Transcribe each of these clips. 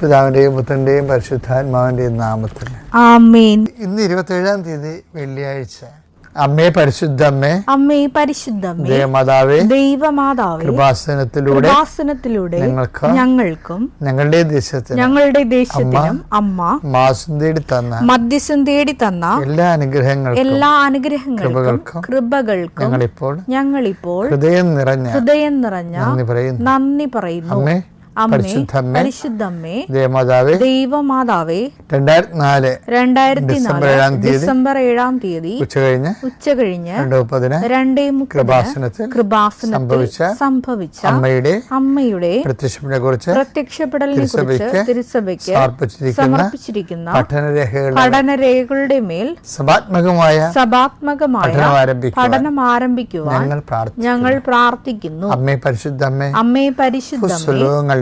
പിതാവിന്റെയും പുത്രന്റെയും പരിശുദ്ധാത്മാവിന്റെയും നാമത്തിൽ. ഇന്ന് ഇരുപത്തേഴാം തീയതി വെള്ളിയാഴ്ച. അമ്മേ പരിശുദ്ധമ്മേ. അമ്മേ പരിശുദ്ധമ്മേ. ദേവമാതാവേ ദൈവമാതാവേ കൃപാസനത്തിലൂടെ കൃപാസനത്തിലൂടെ ഞങ്ങൾക്ക് ഞങ്ങൾക്കും ഞങ്ങളുടെ ദേശത്തിന് ഞങ്ങളുടെ ദേശത്തിനും അമ്മ മാസം തേടി തന്ന മദ്യസം തേടി തന്ന എല്ലാ അനുഗ്രഹങ്ങൾക്കും എല്ലാ അനുഗ്രഹങ്ങൾക്കും കൃപകൾക്കും ഞങ്ങളിപ്പോൾ ഞങ്ങളിപ്പോൾ ഹൃദയം നിറഞ്ഞ ഹൃദയം നിറഞ്ഞ നന്ദി പറയുന്നു. നന്ദി പറയുന്നു. അമ്മേ പരിശുദ്ധമ്മേ പരിശുദ്ധമ്മേ ദേവമാതാവേ ദൈവമാതാവേ രണ്ടായിരത്തി നാല് രണ്ടായിരത്തി ഡിസംബർ ഏഴാം തീയതി ഡിസംബർ ഏഴാം തീയതി ഉച്ച കഴിഞ്ഞ് ഉച്ച കഴിഞ്ഞ് രണ്ട് മുപ്പതിന് രണ്ടേ കൃപാസനത്തിൽ കൃപാസനത്തിൽ സംഭവിച്ച സംഭവിച്ച അമ്മയുടെ അമ്മയുടെ പ്രത്യക്ഷപ്പെടെ കുറിച്ച് പ്രത്യക്ഷപ്പെടലിനെ കുറിച്ച് തിരുസഭയ്ക്ക് സമർപ്പിച്ചിരിക്കുന്ന പഠനരേഖകളുടെ മേൽ സഭാത്മകമായ സഭാത്മകമായ പഠനം ആരംഭിക്കുവാൻ ഞങ്ങൾ പ്രാർത്ഥിക്കുന്നു. അമ്മേ പരിശുദ്ധമ്മേ അമ്മേ പരിശുദ്ധമേ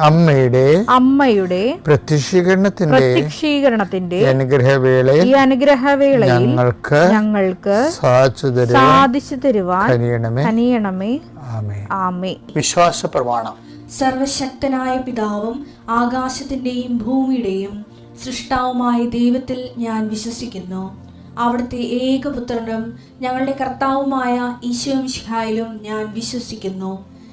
അമ്മയുടെ അമ്മയുടെ പ്രത്യക്ഷീകരണത്തിന്റെ പ്രത്യക്ഷീകരണത്തിന്റെ അനുഗ്രഹവേളയിൽ ഈ അനുഗ്രഹവേളയിൽ ഞങ്ങൾക്ക് ഞങ്ങൾക്ക് സാധിച്ചു തരുവാൻ സാധിച്ചു തരുവാൻ കഴിയണമേ കനിയണമേ. ആമേ ആമേ വിശ്വാസ പ്രമാണം സർവശക്തനായ പിതാവും ആകാശത്തിന്റെയും ഭൂമിയുടെയും സൃഷ്ടാവുമായ ദൈവത്തിൽ ഞാൻ വിശ്വസിക്കുന്നു. അവിടുത്തെ ഏകപുത്രനും ഞങ്ങളുടെ കർത്താവുമായ ഈശോ മിശിഹായിലും ഞാൻ വിശ്വസിക്കുന്നു.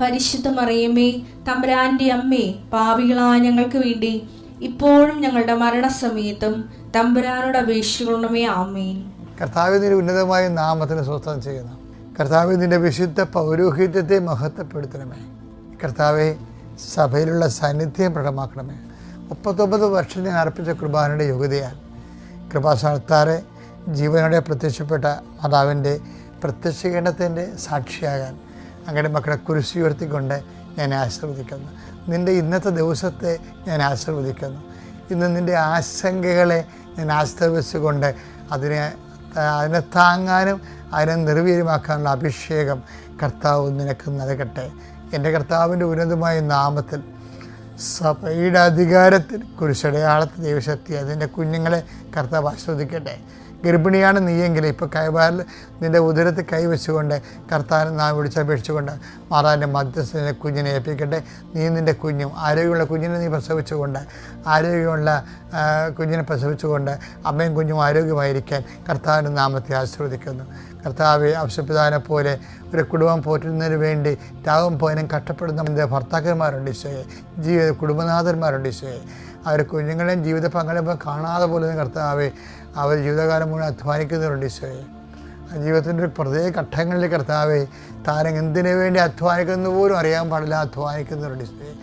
പരിശുദ്ധ മറിയമ്മേ തമ്പുരാന്റെ അമ്മേ പാപികളായ ഞങ്ങൾക്ക് വേണ്ടി ഇപ്പോഴും ഞങ്ങളുടെ മരണസമയത്തും തമ്പുരാനോട് അപേക്ഷിക്കണമേ ആമേൻ. കർത്താവിന്റെ ഉന്നതമായ നാമത്തിന് സ്വസ്ഥം ചെയ്യുന്നു. കർത്താവിന്റെ വിശുദ്ധ പൗരോഹിത്യത്തെ മഹത്വപ്പെടുത്തണമേ. കർത്താവെ സഭയിലുള്ള സാന്നിധ്യം പ്രകടമാക്കണമേ. മുപ്പത്തൊമ്പത് വർഷം ഞാൻ അർപ്പിച്ച കുർബാനയുടെ യോഗ്യതയാൽ കൃപാസ്ഥാനത്താറെ ജീവനോടെ പ്രത്യക്ഷപ്പെട്ട മാതാവിന്റെ പ്രത്യക്ഷീകരണത്തിന്റെ സാക്ഷിയാകാൻ അങ്ങനെ മക്കളെ കുരിശി ഉയർത്തിക്കൊണ്ട് ഞാൻ ആശീർവദിക്കുന്നു. നിന്റെ ഇന്നത്തെ ദിവസത്തെ ഞാൻ ആശീർവദിക്കുന്നു. ഇന്ന് നിന്റെ ആശങ്കകളെ ഞാൻ ആശീർവദിച്ചുകൊണ്ട് അതിനെ അതിനെ താങ്ങാനും അതിനെ നിർവീര്യമാക്കാനുള്ള അഭിഷേകം കർത്താവ് നിനക്ക് നൽകട്ടെ. എന്റെ കർത്താവിന്റെ ഉന്നതമായ നാമത്തിൽ സഭയുടെ അധികാരത്തിൽ കുരിശടയാളത്തിൽ ദൈവശക്തി അതിന്റെ കുഞ്ഞുങ്ങളെ കർത്താവ് ആസ്വദിക്കട്ടെ ഗർഭിണിയാണ് നീയെങ്കിൽ ഇപ്പോൾ കൈവാൽ നിന്റെ ഉദരത്തിൽ കൈവച്ചുകൊണ്ട് കർത്താവിനെ നാം വിളിച്ചപേക്ഷിച്ചുകൊണ്ട് മാതാവിന്റെ മധ്യസ്ഥനെ കുഞ്ഞിനെ ഏൽപ്പിക്കട്ടെ. നീ നിന്റെ കുഞ്ഞും ആരോഗ്യമുള്ള കുഞ്ഞിനെ നീ പ്രസവിച്ചുകൊണ്ട് ആരോഗ്യമുള്ള കുഞ്ഞിനെ പ്രസവിച്ചുകൊണ്ട് അമ്മയും കുഞ്ഞും ആരോഗ്യമായിരിക്കാൻ കർത്താവിന്റെ നാമത്തെ ആശീർവദിക്കുന്നു. കർത്താവ് ആവശ്യപിതാവിനെ പോലെ ഒരു കുടുംബം പോറ്റുന്നതിന് വേണ്ടി രാവും പോയനും കഷ്ടപ്പെടുന്ന എന്റെ ഭർത്താക്കന്മാരുണ്ട് ഈശോയെ ജീവിത കുടുംബനാഥന്മാരുണ്ട് ഈശോയെ. അവർ കുഞ്ഞുങ്ങളെയും ജീവിത പങ്കാളിയും കാണാതെ പോലെ കർത്താവെ അവർ ജീവിതകാലം മുഴുവൻ അധ്വാനിക്കുന്നവരുണ്ട് ഈശോയെ. ജീവിതത്തിന്റെ ഒരു പ്രത്യേക ഘട്ടങ്ങളിൽ കർത്താവെ താരം എന്തിനു വേണ്ടി അധ്വാനിക്കുന്നു പോലും അറിയാൻ പാടില്ല അധ്വാനിക്കുന്നവരുണ്ട് ഈശോയെ.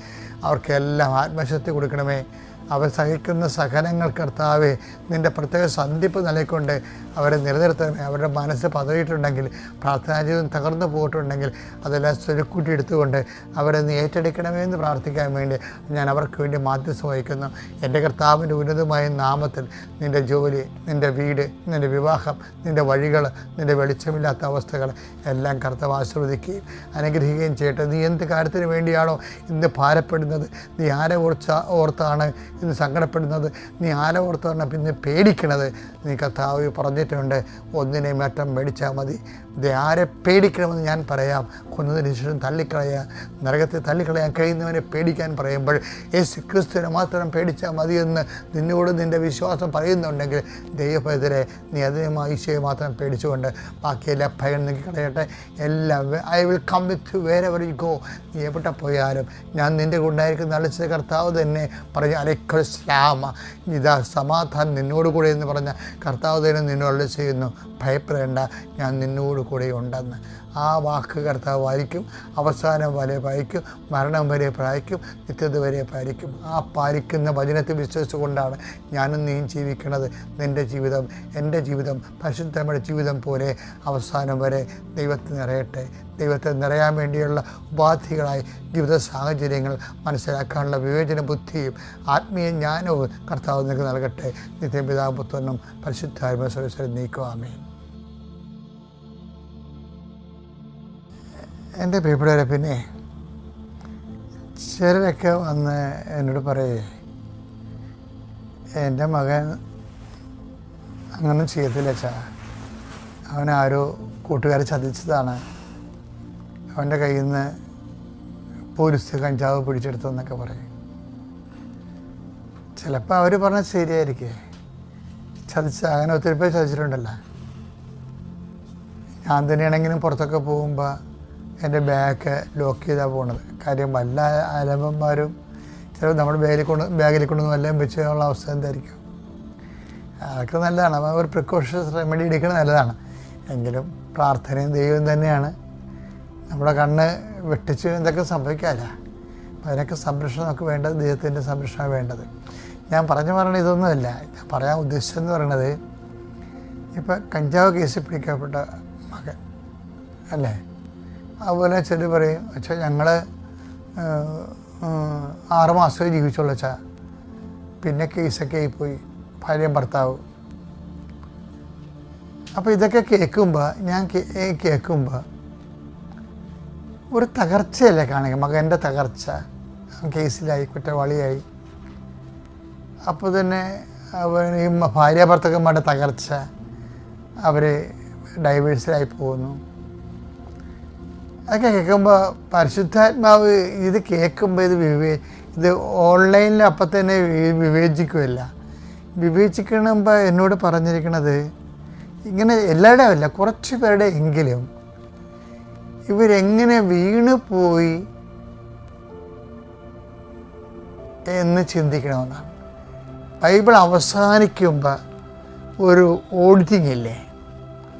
അവർക്കെല്ലാം ആത്മശക്തി കൊടുക്കണമേ. അവർ സഹിക്കുന്ന സഹനങ്ങൾ കർത്താവെ നിന്റെ പ്രത്യേക സന്ധിപ്പ് നൽകിക്കൊണ്ട് അവരെ നിലനിർത്തണമേ അവരുടെ മനസ്സ് പതറിയിട്ടുണ്ടെങ്കിൽ പ്രാർത്ഥനാ ജീവിതം തകർന്നു പോയിട്ടുണ്ടെങ്കിൽ അതെല്ലാം സ്വരുക്കൂട്ടി എടുത്തുകൊണ്ട് അവരെ നീ ഏറ്റെടുക്കണമേ എന്ന് പ്രാർത്ഥിക്കാൻ വേണ്ടി ഞാൻ അവർക്ക് വേണ്ടി മാധ്യസ്ഥം വഹിക്കുന്നു. എന്റെ കർത്താവിന്റെ ഉന്നതമായ നാമത്തിൽ നിന്റെ ജോലി നിന്റെ വീട് നിന്റെ വിവാഹം നിന്റെ വഴികൾ നിന്റെ വെളിച്ചമില്ലാത്ത അവസ്ഥകൾ എല്ലാം കർത്താവ് ആശീർവദിക്കുകയും അനുഗ്രഹിക്കുകയും ചെയ്യട്ടെ. നീ എന്ത് കാര്യത്തിന് വേണ്ടിയാണോ ഇന്ന് ഭാരപ്പെടുന്നത്? നീ ആരെ ഓർച്ച ഓർത്താണ് ഇന്ന് സങ്കടപ്പെടുന്നത് നീ ആരെ പിന്നെ പേടിക്കണത്? നീ കർത്താവ് പറഞ്ഞിട്ടുണ്ട് ഒന്നിനെ മറ്റം മേടിച്ചാൽ മതി. ഇത് ആരെ പേടിക്കണമെന്ന് ഞാൻ പറയാം. കൊന്നതിന് ശേഷം തള്ളിക്കളയാൻ നരകത്തെ തള്ളിക്കളയാൻ കഴിയുന്നവനെ പേടിക്കാൻ പറയുമ്പോൾ യേശു ക്രിസ്തുവിനെ മാത്രം പേടിച്ചാൽ മതിയെന്ന് നിന്നോട് നിന്റെ വിശ്വാസം പറയുന്നുണ്ടെങ്കിൽ ദൈവഭയത്തിലെ നീ അതിനുമായി ഈശോയെ മാത്രം പേടിച്ചുകൊണ്ട് ബാക്കിയെല്ലാം ഭയം നീക്കി കളയട്ടെ. എല്ലാം ഐ വിൽ കം വിത്ത് വേറെ വരെ ഗോ നീ എവിടെ പോയാലും ഞാൻ നിന്റെ ഉണ്ടായിരിക്കുന്ന അളിച്ച കർത്താവ് തന്നെ പറഞ്ഞു അലക്കൾ ശ്യാമ ഇതാ സമാധാനം നിന്നോട് കൂടെ എന്ന് പറഞ്ഞ കർത്താവ് തന്നെ നിന്നോട് ചെയ്യുന്നു ഭയപ്പെടേണ്ട. ഞാൻ നിന്നോട് കൂടെ ഉണ്ടെന്ന് ആ വാക്ക് കർത്താവ് വായിക്കും അവസാനം വരെ പാലിക്കും മരണം വരെ പാലിക്കും നിത്യത വരെ പാലിക്കും ആ പാലിക്കുന്ന വചനത്തെ വിശ്വസിച്ചുകൊണ്ടാണ് ഞാനും നീയും ജീവിക്കുന്നത്. നിന്റെ ജീവിതം എന്റെ ജീവിതം പരിശുദ്ധമായ ജീവിതം പോലെ അവസാനം വരെ ദൈവത്തെ നിറയട്ടെ. ദൈവത്തെ നിറയാൻ വേണ്ടിയുള്ള ഉപാധികളായി ജീവിത സാഹചര്യങ്ങൾ മനസ്സിലാക്കാനുള്ള വിവേചന ബുദ്ധിയും ആത്മീയ ജ്ഞാനവും കർത്താവ് നിങ്ങൾക്ക് നൽകട്ടെ. നിത്യം പിതാപുത്രനും പരിശുദ്ധാത്മ സർവീശ്വരം നീക്കുവാമേ എന്റെ പ്രിയപ്പെട്ടവരെ പിന്നെ ചിലരൊക്കെ വന്ന് എന്നോട് പറയേ എന്റെ മകൻ അങ്ങനെ ചെയ്യത്തില്ല ചാ അവൻ ആരോ കൂട്ടുകാരെ ചതിച്ചതാണ്. അവന്റെ കയ്യിൽ നിന്ന് പോലീസ് കഞ്ചാവ് പിടിച്ചെടുത്തെന്നൊക്കെ പറയും. ചിലപ്പോൾ അവർ പറഞ്ഞാൽ ശരിയായിരിക്കേ. ചതിച്ച അങ്ങനെ ഒത്തിരി പേര് ചതിച്ചിട്ടുണ്ടല്ലോ. ഞാൻ തന്നെയാണെങ്കിലും പുറത്തൊക്കെ പോകുമ്പോൾ എന്റെ ബാഗ് ലോക്ക് ചെയ്താണ് പോകുന്നത് കാര്യം വല്ല അലമ്പന്മാരും ചിലപ്പോൾ നമ്മുടെ ബാഗിൽ കൊണ്ട് ബാഗിൽ കൊണ്ടൊന്നും വെച്ച് വെച്ചുള്ള അവസ്ഥ എന്തായിരിക്കും? അതൊക്കെ നല്ലതാണ്. അപ്പോൾ ഒരു പ്രിക്കോഷൻസ് റെമഡി എടുക്കുന്നത് നല്ലതാണ്. എങ്കിലും പ്രാർത്ഥനയും ദൈവം തന്നെയാണ്. നമ്മുടെ കണ്ണ് വെട്ടിച്ച് എന്തൊക്കെ സംഭവിക്കാമല്ല അതിനൊക്കെ സംരക്ഷണം നമുക്ക് വേണ്ടത് ദൈവത്തിന്റെ സംരക്ഷണമാണ് വേണ്ടത്. ഞാൻ പറഞ്ഞു പറയണത് ഇതൊന്നുമല്ല. ഞാൻ പറയാൻ ഉദ്ദേശിച്ചതെന്ന് പറയണത് ഇപ്പം കഞ്ചാവ് കേസിൽ പിടിക്കപ്പെട്ട മകൻ അല്ലേ? അതുപോലെ ചില പറയും അച്ഛാ ഞങ്ങൾ ആറ് മാസമേ ജീവിച്ചുള്ളൂ അച്ഛാ. പിന്നെ കേസൊക്കെ ആയിപ്പോയി. ഭാര്യയും ഭർത്താവ്. അപ്പോൾ ഇതൊക്കെ കേൾക്കുമ്പോൾ ഞാൻ കേൾക്കുമ്പോൾ ഒരു തകർച്ചയല്ലേ കാണുക മകന്റെ തകർച്ച. കേസിലായി കുറ്റവാളിയായി. അപ്പോൾ തന്നെ അവൻ ഭാര്യ ഭർത്തക്കന്മാരുടെ തകർച്ച അവർ ഡൈവേഴ്സിലായി പോകുന്നു. അതൊക്കെ കേൾക്കുമ്പോൾ പരിശുദ്ധാത്മാവ് ഇത് കേൾക്കുമ്പോൾ ഇത് വിവേ ഇത് ഓൺലൈനിൽ അപ്പം തന്നെ വിവേചിക്കുമല്ല വിവേചിക്കണമ്പോൾ എന്നോട് പറഞ്ഞിരിക്കണത് ഇങ്ങനെ എല്ലാവരുടെയും അല്ല കുറച്ച് പേരുടെ എങ്കിലും ഇവരെങ്ങനെ വീണ് പോയി എന്ന് ചിന്തിക്കണമെന്നാണ്. ബൈബിൾ അവസാനിക്കുമ്പോൾ ഒരു ഓഡിറ്റിംഗ് ഇല്ലേ?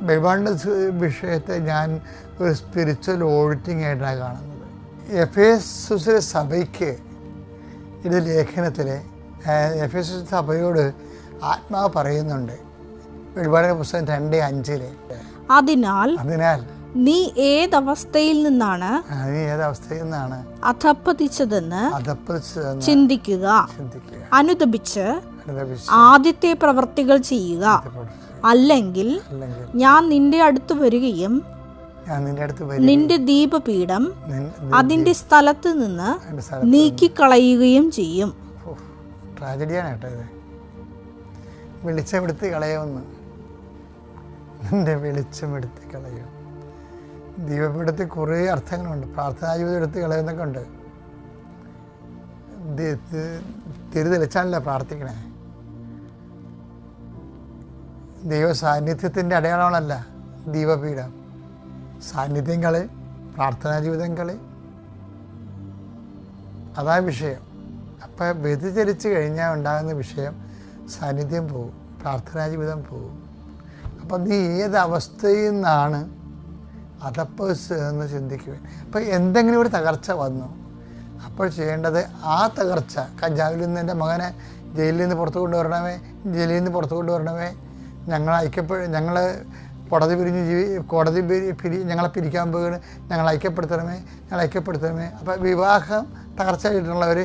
ബൈബിളിന്റെ വിഷയത്തെ ഞാൻ ഒരു സ്പിരിച്വൽ ഓഡിറ്റിംഗ് ആയിട്ടാണ് കാണുന്നത്. എഫ് എസ് സഭയ്ക്ക് ഇത് ലേഖനത്തിൽ എഫ് എസ് സഭയോട് ആത്മാവ് പറയുന്നുണ്ട്. വെളിപാടിന്റെ പുസ്തകം രണ്ട് അഞ്ചിൽ. അതിനാൽ അതിനാൽ നീ ഏതവസ്ഥയിൽ നിന്നാണ് നീ ഏതവസ്ഥയിൽ നിന്നാണ് അധപ്പതിച്ചതെന്ന് ചിന്തിക്കുക. അനുദപിച്ച് ആദ്യത്തെ പ്രവർത്തികൾ ചെയ്യുക. അല്ലെങ്കിൽ ഞാൻ നിന്റെ അടുത്ത് വരികയും നിന്റെ ദീപപീഠം അതിന്റെ സ്ഥലത്ത് നിന്ന് നീക്കിക്കളയുകയും ചെയ്യും. ഓ, ട്രാജഡിയാണ് കേട്ടോ ഇത്. വെളിച്ചമെടുത്ത് കളയുമെന്ന്. നിന്റെ വെളിച്ചമെടുത്ത് കളയും. ദീപപീഠത്തിൽ കുറേ അർത്ഥങ്ങളുണ്ട്. പ്രാർത്ഥനാ ജീവിതം എടുത്ത് കളയുന്നൊക്കെ ഉണ്ട്. ദി- തി- പ്രാർത്ഥിക്കണേ. ദൈവ സാന്നിധ്യത്തിന്റെ അടയാളമാണല്ല ദീപപീഠം. സാന്നിധ്യം കളി പ്രാർത്ഥനാ ജീവിതം കളി. അതാ വിഷയം. അപ്പം വ്യതിചലിച്ച് കഴിഞ്ഞാൽ ഉണ്ടാകുന്ന വിഷയം സാന്നിധ്യം പോകും പ്രാർത്ഥനാ ജീവിതം പോകും. അപ്പം നീ ഏത് അവസ്ഥയിൽ നിന്നാണ് അതപ്പേഴ്സ് എന്ന് ചിന്തിക്കുക അപ്പം എന്തെങ്കിലും ഒരു തകർച്ച വന്നു. അപ്പോൾ ചെയ്യേണ്ടത് ആ തകർച്ച കഞ്ചാവിൽ നിന്ന് എന്റെ മകനെ ജയിലിൽ നിന്ന് പുറത്തു കൊണ്ടുവരണമേ ജയിലിൽ നിന്ന് പുറത്തു കൊണ്ടുവരണമേ ഞങ്ങൾ ഐക്യപ്പെ ഞങ്ങൾ കോടതി പിരിഞ്ഞ് ജീവി കോടതി പിരി ഞങ്ങളെ പിരിക്കാൻ പോകുകയാണ് ഞങ്ങൾ ഐക്യപ്പെടുത്തണമേ ഞങ്ങൾ ഐക്യപ്പെടുത്തണമേ. അപ്പോൾ വിവാഹം തകർച്ചയായിട്ടുള്ളവർ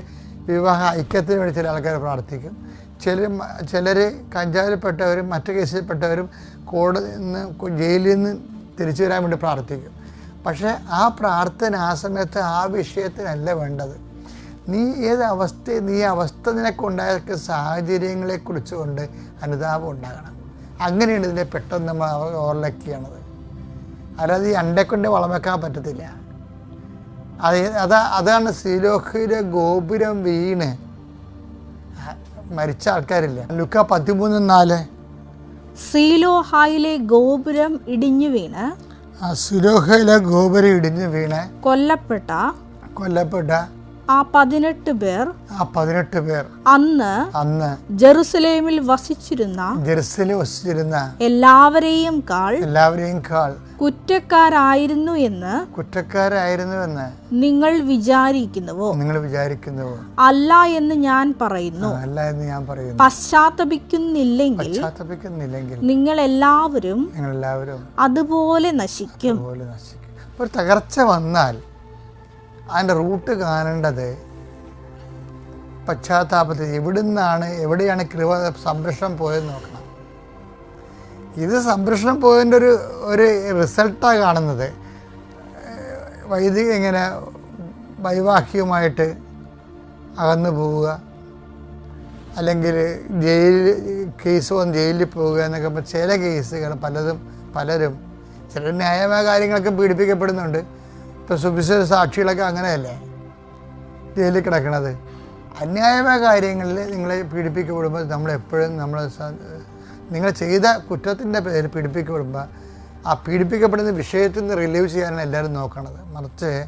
വിവാഹ ഐക്യത്തിന് വേണ്ടി ചില ആൾക്കാർ പ്രാർത്ഥിക്കും. ചിലർ ചിലർ കഞ്ചാവിൽപ്പെട്ടവരും മറ്റു കേസിൽപ്പെട്ടവരും കോടതി നിന്ന് ജയിലിൽ നിന്ന് തിരിച്ചു വരാൻ വേണ്ടി പ്രാർത്ഥിക്കും. പക്ഷേ ആ പ്രാർത്ഥന ആ സമയത്ത് ആ വിഷയത്തിനല്ല വേണ്ടത്. നീ ഏത് അവസ്ഥ നീ അവസ്ഥ നിനക്കുണ്ടായ സാഹചര്യങ്ങളെക്കുറിച്ചുകൊണ്ട് അനുതാപം ഉണ്ടാകണം. അങ്ങനെയാണ് ഇതിനെ പെട്ടെന്ന് നമ്മൾ ഓവർലക്ക് ചെയ്യണത്. അല്ലാതെ ഈ അണ്ടക്കൊണ്ട് വളം വെക്കാൻ പറ്റത്തില്ല. അത് അതാ അതാണ് സീലോഹിയുടെ ഗോപുരം വീണ്. മരിച്ച ആൾക്കാരില്ല. ലുക്ക പതിമൂന്ന് നാല്. സീലോഹായിലെ ഗോപുരം ഇടിഞ്ഞു വീണ്. സുലോഹയിലെ ഗോപുരം ഇടിഞ്ഞു വീണ്. കൊല്ലപ്പെട്ട കൊല്ലപ്പെട്ട ആ പതിനെട്ട് പേർ ആ പതിനെട്ട് പേർ അന്ന് അന്ന് ജെറുസലേമിൽ വസിച്ചിരുന്ന ജെറുസലേം വസിച്ചിരുന്ന എല്ലാവരെയും കാൾ എല്ലാവരെയും കാൾ കുറ്റക്കാരായിരുന്നു എന്ന് കുറ്റക്കാരായിരുന്നു എന്ന് നിങ്ങൾ വിചാരിക്കുന്നുവോ? നിങ്ങൾ വിചാരിക്കുന്നുവോ? അല്ല എന്ന് ഞാൻ പറയുന്നു. അല്ല എന്ന് ഞാൻ പറയുന്നു. പശ്ചാത്തപിക്കുന്നില്ലെങ്കിൽ പശ്ചാത്തപിക്കുന്നില്ലെങ്കിൽ നിങ്ങൾ എല്ലാവരും നിങ്ങൾ എല്ലാവരും അതുപോലെ നശിക്കും. അതുപോലെ നശിക്കും. ഒരു തകർച്ച വന്നാൽ അതിന്റെ റൂട്ട് കാണേണ്ടത് പശ്ചാത്താപത്തിൽ എവിടുന്നാണ് എവിടെയാണ് കൃപ സംരക്ഷണം പോയെന്ന് നോക്കണം. ഇത് സംരക്ഷണം പോയതിന്റെ ഒരു ഒരു റിസൾട്ടാണ് കാണുന്നത്. വൈദിക ഇങ്ങനെ വൈവാഹികമായിട്ട് അകന്നു പോവുക അല്ലെങ്കിൽ ജയിലിൽ കേസ് വന്ന് ജയിലിൽ പോവുക എന്നൊക്കെ ചില കേസുകൾ പലതും പലരും ചില ന്യായമായ കാര്യങ്ങളൊക്കെ പീഡിപ്പിക്കപ്പെടുന്നുണ്ട്. സുവിശേഷ സാക്ഷികളൊക്കെ അങ്ങനെയല്ലേ? ജയിലിൽ കിടക്കണത്. അന്യായമായ കാര്യങ്ങളിൽ നിങ്ങളെ പീഡിപ്പിക്കപ്പെടുമ്പോൾ നമ്മൾ എപ്പോഴും നമ്മൾ നിങ്ങൾ ചെയ്ത കുറ്റത്തിന്റെ പേരിൽ പീഡിപ്പിക്കപ്പെടുമ്പോൾ ആ പീഡിപ്പിക്കപ്പെടുന്ന വിഷയത്തിൽ നിന്ന് റിലീവ് ചെയ്യാനാണ് എല്ലാവരും നോക്കണത്. മറിച്ച്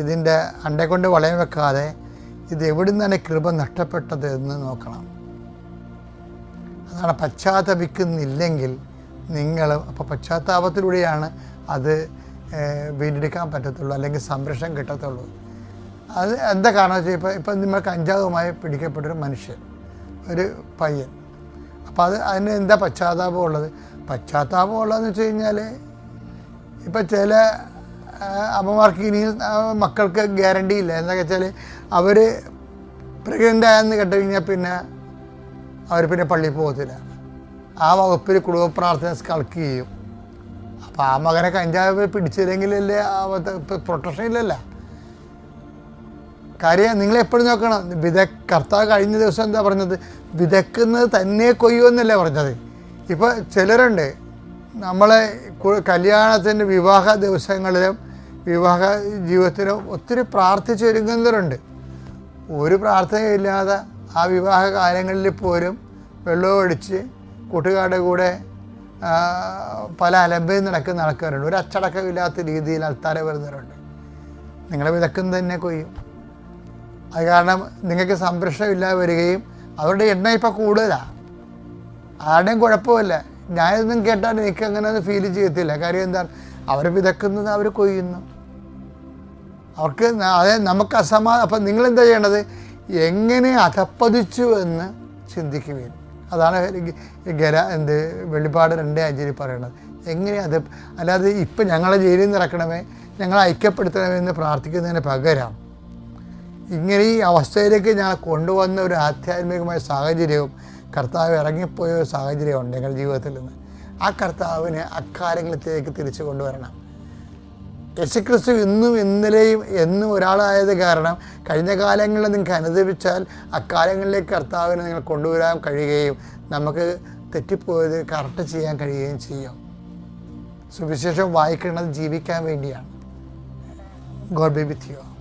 ഇതിന്റെ അണ്ടെ കൊണ്ട് വളയം വെക്കാതെ ഇത് എവിടെ നിന്നാണ് കൃപ നഷ്ടപ്പെട്ടത് എന്ന് നോക്കണം. അതാണ് പശ്ചാത്തപിക്കുന്നില്ലെങ്കിൽ നിങ്ങൾ അപ്പോൾ പശ്ചാത്താപത്തിലൂടെയാണ് അത് വീണ്ടെടുക്കാൻ പറ്റത്തുള്ളൂ അല്ലെങ്കിൽ സംരക്ഷണം കിട്ടത്തുള്ളൂ. അത് എന്താ കാരണം വെച്ചാൽ ഇപ്പോൾ ഇപ്പം നിങ്ങൾ കഞ്ചാവുമായി പിടിക്കപ്പെട്ടൊരു മനുഷ്യൻ ഒരു പയ്യൻ. അപ്പോൾ അത് അതിന് എന്താ പശ്ചാത്താപം ഉള്ളത്? പശ്ചാത്താപം ഉള്ളതെന്ന് വെച്ച് കഴിഞ്ഞാൽ ഇപ്പം ചില അമ്മമാർക്ക് ഇനി മക്കൾക്ക് ഗ്യാരണ്ടി ഇല്ല. എന്താ വെച്ചാൽ അവർ പ്രഗ്നന്റ് ആയെന്ന് കേട്ട് കഴിഞ്ഞാൽ പിന്നെ അവർ പിന്നെ പള്ളിയിൽ പോകത്തില്ല. ആ വകുപ്പിൽ കുടുംബ പ്രാർത്ഥന ചെയ്യും. അപ്പോൾ ആ മകനെ കഞ്ചാവ് പിടിച്ചില്ലെങ്കിലല്ലേ പ്രൊട്ടക്ഷൻ ഇല്ലല്ല. കാര്യം നിങ്ങൾ എപ്പോഴും നോക്കണം വിത കർത്താവ് കഴിഞ്ഞ ദിവസം എന്താ പറഞ്ഞത്? വിതക്കുന്നത് തന്നെ കൊയ്യുമെന്നല്ലേ പറഞ്ഞത്. ഇപ്പോൾ ചിലരുണ്ട് നമ്മളെ കല്യാണത്തിന്റെ വിവാഹ ദിവസങ്ങളിലും വിവാഹ ജീവിതത്തിലും ഒത്തിരി പ്രാർത്ഥിച്ചൊരുങ്ങുന്നവരുണ്ട് ഒരു പ്രാർത്ഥനയില്ലാതെ ആ വിവാഹ കാലങ്ങളിൽ പോലും വെള്ളവും അടിച്ച് കൂട്ടുകാരുടെ കൂടെ പല അലമ്പയിൽ നടക്കുന്ന ആൾക്കാരുണ്ട്. ഒരു അച്ചടക്കമില്ലാത്ത രീതിയിൽ അൽത്താര വരുന്നവരുണ്ട്. നിങ്ങളെ വിതക്കം തന്നെ കൊയ്യും. അത് കാരണം നിങ്ങൾക്ക് സംരക്ഷണം ഇല്ലാതെ വരികയും അവരുടെ എണ്ണ ഇപ്പോൾ കൂടുതലാണ് ആരുടെയും കുഴപ്പമില്ല. ഞാനിതൊന്നും കേട്ടാൽ എനിക്ക് അങ്ങനെ അത് ഫീൽ ചെയ്യത്തില്ല. കാര്യം എന്താണ് അവർ വിതക്കുന്നത് അവർ കൊയ്യുന്നു. അവർക്ക് അതെ നമുക്ക് അസമാ അപ്പം നിങ്ങളെന്താ ചെയ്യേണ്ടത്? എങ്ങനെ അധപ്പതിച്ചു എന്ന് ചിന്തിക്കുകയും അതാണ് ഗര എന്ത് വെളിപ്പാട് രണ്ടേ അഞ്ചിൽ പറയണത്. എങ്ങനെ അത്? അല്ലാതെ ഇപ്പം ഞങ്ങളെ ജയിലിൽ നിന്ന് ഇറക്കണമേ ഞങ്ങളെ ഐക്യപ്പെടുത്തണമേ എന്ന് പ്രാർത്ഥിക്കുന്നതിന് പകരം ഇങ്ങനെ ഈ അവസ്ഥയിലേക്ക് ഞങ്ങളെ കൊണ്ടുവന്ന ഒരു ആധ്യാത്മികമായ സാഹചര്യവും കർത്താവ് ഇറങ്ങിപ്പോയ ഒരു സാഹചര്യമുണ്ട് ഞങ്ങളുടെ ജീവിതത്തിൽ നിന്ന്. ആ കർത്താവിനെ അക്കാര്യങ്ങളിലേക്ക് തിരിച്ചു കൊണ്ടുവരണം. യേശുക്രിസ്തു ഇന്നും ഇന്നലെയും എന്നും ഒരാളായത് കാരണം കഴിഞ്ഞ കാലങ്ങളിൽ നിങ്ങൾക്ക് അനുദപിച്ചാൽ അക്കാലങ്ങളിലേക്ക് കർത്താവിനെ നിങ്ങൾ കൊണ്ടുവരാൻ കഴിയുകയും നമുക്ക് തെറ്റിപ്പോയത് കറക്റ്റ് ചെയ്യാൻ കഴിയുകയും ചെയ്യും. സുവിശേഷം വായിക്കുന്നത് ജീവിക്കാൻ വേണ്ടിയാണ്. God B